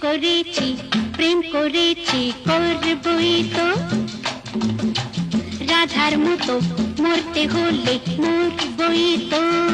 করেছি প্রেম করেছি করবই তো। রাধার মতো মরতে হলে মরবই তো।